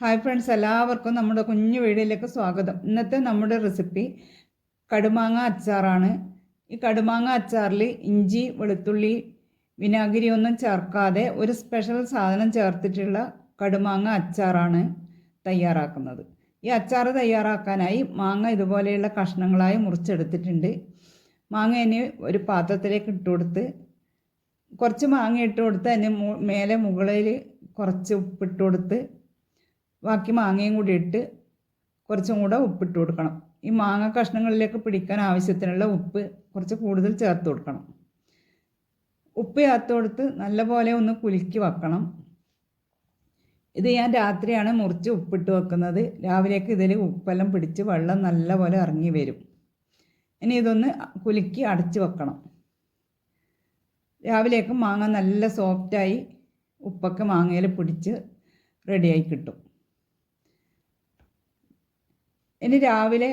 Hi friends എല്ലാവർക്കും നമ്മുടെ കുഞ്ഞു വീഡിയോയിലേക്ക് സ്വാഗതം. ഇന്നത്തെ നമ്മുടെ റെസിപ്പി കടുമാങ്ങ അച്ചാറാണ്. ഈ കടുമാങ്ങ അച്ചാറിൽ ഇഞ്ചി വെളുത്തുള്ളി വിനാഗിരി ഒന്നും ചേർക്കാതെ ഒരു സ്പെഷ്യൽ സാധനം ചേർത്തിട്ടുള്ള കടുമാങ്ങ അച്ചാറാണ് തയ്യാറാക്കുന്നത്. ഈ അച്ചാർ തയ്യാറാക്കാനായി മാങ്ങ ഇതുപോലെയുള്ള കഷ്ണങ്ങളായി മുറിച്ചെടുത്തിട്ടുണ്ട്. മാങ്ങ ഇനി ഒരു പാത്രത്തിലേക്ക് ഇട്ട് കൊടുത്ത് കുറച്ച് മാങ്ങ ഇട്ട് കൊടുത്ത് അതിന് മേലെ മുകളിൽ കുറച്ച് ഉപ്പിട്ട് കൊടുത്ത് ബാക്കി മാങ്ങയും കൂടി ഇട്ട് കുറച്ചും കൂടെ ഉപ്പിട്ട് കൊടുക്കണം. ഈ മാങ്ങ കഷ്ണങ്ങളിലേക്ക് പിടിക്കാൻ ആവശ്യത്തിനുള്ള ഉപ്പ് കുറച്ച് കൂടുതൽ ചേർത്ത് കൊടുക്കണം. ഉപ്പ് ചേർത്ത് കൊടുത്ത് നല്ലപോലെ ഒന്ന് കുലുക്കി വെക്കണം. ഇത് ഞാൻ രാത്രിയാണ് മുറിച്ച് ഉപ്പിട്ട് വെക്കുന്നത്. രാവിലേക്ക് ഇതിൽ ഉപ്പെല്ലാം പിടിച്ച് വെള്ളം നല്ലപോലെ ഇറങ്ങി വരും. ഇനി ഇതൊന്ന് കുലുക്കി അടച്ച് വെക്കണം. രാവിലേക്ക് മാങ്ങ നല്ല സോഫ്റ്റായി ഉപ്പൊക്കെ മാങ്ങയിൽ പിടിച്ച് റെഡിയായി കിട്ടും. ഇനി രാവിലെ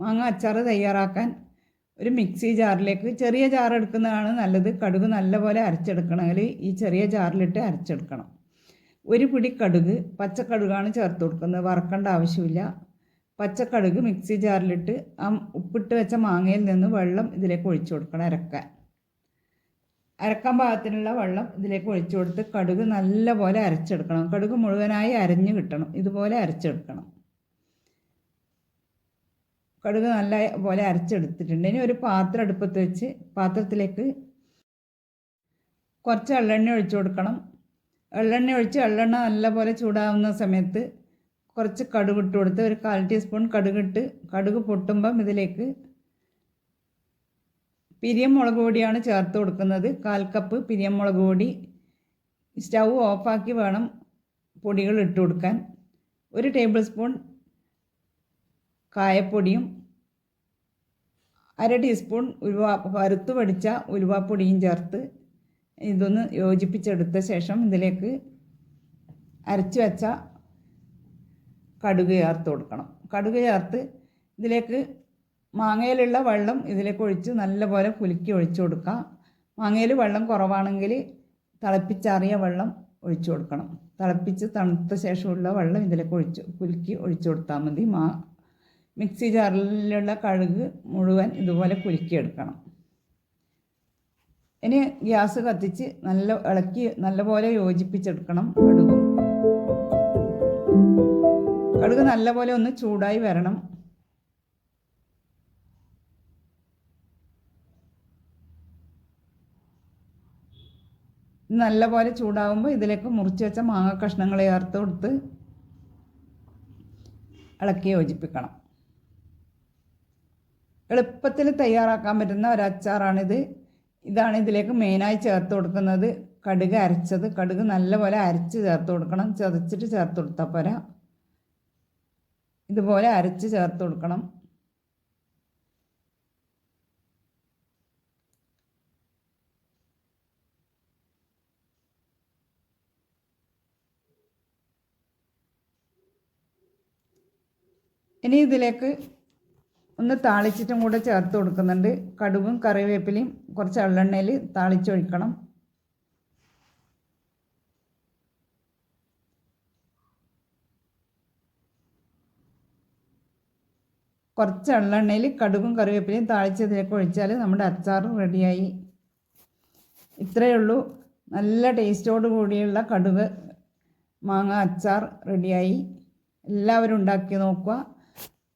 മാങ്ങ അച്ചാർ തയ്യാറാക്കാൻ ഒരു മിക്സി ജാറിലേക്ക് ചെറിയ ജാർ എടുക്കുന്നതാണ് നല്ലത്. കടുക് നല്ലപോലെ അരച്ചെടുക്കണമെങ്കിൽ ഈ ചെറിയ ജാറിലിട്ട് അരച്ചെടുക്കണം. ഒരു പിടി കടുക് പച്ചക്കടുകാണ് ചേർത്ത് കൊടുക്കുന്നത്. വറക്കേണ്ട ആവശ്യമില്ല. പച്ചക്കടുക് മിക്സി ജാറിലിട്ട് ആ ഉപ്പിട്ട് വെച്ച മാങ്ങയിൽ നിന്ന് വെള്ളം ഇതിലേക്ക് ഒഴിച്ചു കൊടുക്കണം അരക്കാൻ. അരക്കാൻ പാകത്തിനുള്ള വെള്ളം ഇതിലേക്ക് ഒഴിച്ചു കൊടുത്ത് കടുക് നല്ലപോലെ അരച്ചെടുക്കണം. കടുക് മുഴുവനായി അരഞ്ഞു കിട്ടണം. ഇതുപോലെ അരച്ചെടുക്കണം. കടുക് നല്ല പോലെ അരച്ചെടുത്തിട്ടുണ്ട്. ഇനി ഒരു പാത്രം അടുപ്പത്ത് വെച്ച് പാത്രത്തിലേക്ക് കുറച്ച് എള്ളെണ്ണ ഒഴിച്ചു കൊടുക്കണം. എള്ളെണ്ണ ഒഴിച്ച് എള്ളെണ്ണ നല്ലപോലെ ചൂടാവുന്ന സമയത്ത് കുറച്ച് കടുക് ഇട്ട് കൊടുത്ത് ഒരു കാൽ ടീസ്പൂൺ കടുകിട്ട് കടുക് പൊട്ടുമ്പം ഇതിലേക്ക് പിരിയം മുളക് പൊടിയാണ് ചേർത്ത് കൊടുക്കുന്നത്. കാൽ കപ്പ് പിരിയം മുളക് പൊടി സ്റ്റൗ ഓഫാക്കി വേണം പൊടികൾ ഇട്ട് കൊടുക്കാൻ. ഒരു ടേബിൾ സ്പൂൺ കായപ്പൊടിയും അര ടീസ്പൂൺ ഉലുവ വറുത്ത് പഠിച്ച ഉലുവാപ്പൊടിയും ചേർത്ത് ഇതൊന്ന് യോജിപ്പിച്ചെടുത്ത ശേഷം ഇതിലേക്ക് അരച്ചു വെച്ച കടുക് ചേർത്ത് കൊടുക്കണം. കടുക് ചേർത്ത് ഇതിലേക്ക് മാങ്ങയിലുള്ള വെള്ളം ഇതിലേക്ക് ഒഴിച്ച് നല്ലപോലെ കുലുക്കി ഒഴിച്ചു കൊടുക്കുക മാങ്ങയിൽ വെള്ളം കുറവാണെങ്കിൽ തിളപ്പിച്ചാറിയ വെള്ളം ഒഴിച്ചു കൊടുക്കണം. തിളപ്പിച്ച് തണുത്ത ശേഷമുള്ള വെള്ളം ഇതിലേക്ക് ഒഴിച്ച് കുലുക്കി ഒഴിച്ചു കൊടുത്താൽ മതി. മാ മിക്സി ജാറിലുള്ള കഴുക് മുഴുവൻ ഇതുപോലെ കുലുക്കിയെടുക്കണം. ഇനി ഗ്യാസ് കത്തിച്ച് നല്ല ഇളക്കി നല്ലപോലെ യോജിപ്പിച്ചെടുക്കണം കടുകും. കടുക് നല്ലപോലെ ഒന്ന് ചൂടായി വരണം. നല്ലപോലെ ചൂടാകുമ്പോൾ ഇതിലേക്ക് മുറിച്ച് വെച്ച മാങ്ങ കഷ്ണങ്ങളെ ചേർത്ത് കൊടുത്ത് ഇളക്കി യോജിപ്പിക്കണം. എളുപ്പത്തിൽ തയ്യാറാക്കാൻ പറ്റുന്ന ഒരു ഇതാണ് ഇതിലേക്ക് മെയിനായി ചേർത്ത് കൊടുക്കുന്നത്. കടുക് അരച്ചത്. കടുക് നല്ലപോലെ അരച്ച് ചേർത്ത് കൊടുക്കണം. ചതച്ചിട്ട് ചേർത്ത് കൊടുത്താൽ പോരാ. ഇതുപോലെ അരച്ച് ചേർത്ത് കൊടുക്കണം. ഇനി ഇതിലേക്ക് ഒന്ന് താളിച്ചിട്ടും കൂടെ ചേർത്ത് കൊടുക്കുന്നുണ്ട്. കടുകും കറിവേപ്പിലയും കുറച്ച് എള്ളെണ്ണയിൽ താളിച്ചൊഴിക്കണം. കുറച്ച് എള്ളെണ്ണയിൽ കടുകും കറിവേപ്പിലയും താളിച്ചതിലേക്ക് ഒഴിച്ചാൽ നമ്മുടെ അച്ചാർ റെഡിയായി. ഇത്രയേ ഉള്ളൂ. നല്ല ടേസ്റ്റോട് കൂടിയുള്ള കടുക് മാങ്ങ അച്ചാർ റെഡിയായി. എല്ലാവരും ഉണ്ടാക്കി നോക്കുക.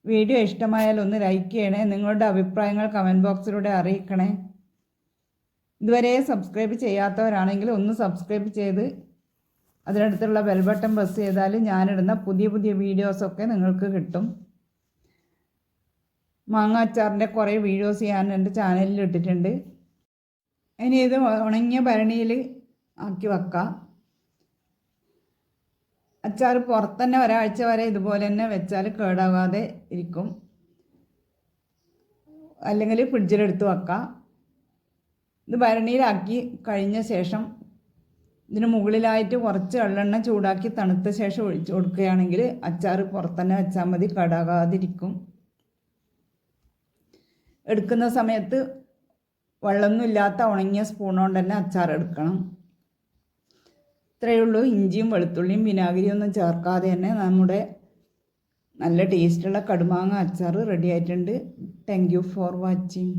വീഡിയോ ഇഷ്ടമായാൽ ഒന്ന് ലൈക്ക് ചെയ്യണേ. നിങ്ങളുടെ അഭിപ്രായങ്ങൾ കമന്റ് ബോക്സിലൂടെ അറിയിക്കണേ. ഇതുവരെ സബ്സ്ക്രൈബ് ചെയ്യാത്തവരാണെങ്കിൽ ഒന്ന് സബ്സ്ക്രൈബ് ചെയ്ത് അതിനടുത്തുള്ള ബെൽ ബട്ടൺ പ്രസ് ചെയ്താൽ ഞാനിടുന്ന പുതിയ പുതിയ വീഡിയോസൊക്കെ നിങ്ങൾക്ക് കിട്ടും. മാങ്ങ അച്ചാറിന്റെ കുറേ വീഡിയോസ് ഞാൻ എന്റെ ചാനലിൽ ഇട്ടിട്ടുണ്ട്. ഇനി ഇത് ഉണങ്ങിയ ഭരണിയിൽ ആക്കി വെക്കാം. അച്ചാർ പുറത്തന്നെ ഒരാഴ്ച വരെ ഇതുപോലെ തന്നെ വെച്ചാൽ കേടാവാതെ ഇരിക്കും. അല്ലെങ്കിൽ ഫ്രിഡ്ജിലെടുത്ത് വെക്കാം. ഇത് ഭരണിയിലാക്കി കഴിഞ്ഞ ശേഷം ഇതിന് മുകളിലായിട്ട് കുറച്ച് വെള്ളെണ്ണ ചൂടാക്കി തണുത്ത ശേഷം ഒഴിച്ചു കൊടുക്കുകയാണെങ്കിൽ അച്ചാർ പുറത്തന്നെ വെച്ചാൽ മതി കേടാകാതിരിക്കും. എടുക്കുന്ന സമയത്ത് വെള്ളമൊന്നും ഇല്ലാത്ത ഉണങ്ങിയ സ്പൂൺ കൊണ്ട് തന്നെ അച്ചാർ എടുക്കണം. ഇത്രയേ ഉള്ളൂ ഇഞ്ചിയും വെളുത്തുള്ളിയും വിനാഗിരിയും ഒന്നും ചേർക്കാതെ തന്നെ നമ്മുടെ നല്ല ടേസ്റ്റുള്ള കടുമാങ്ങ അച്ചാർ റെഡി ആയിട്ടുണ്ട്. Thank you for watching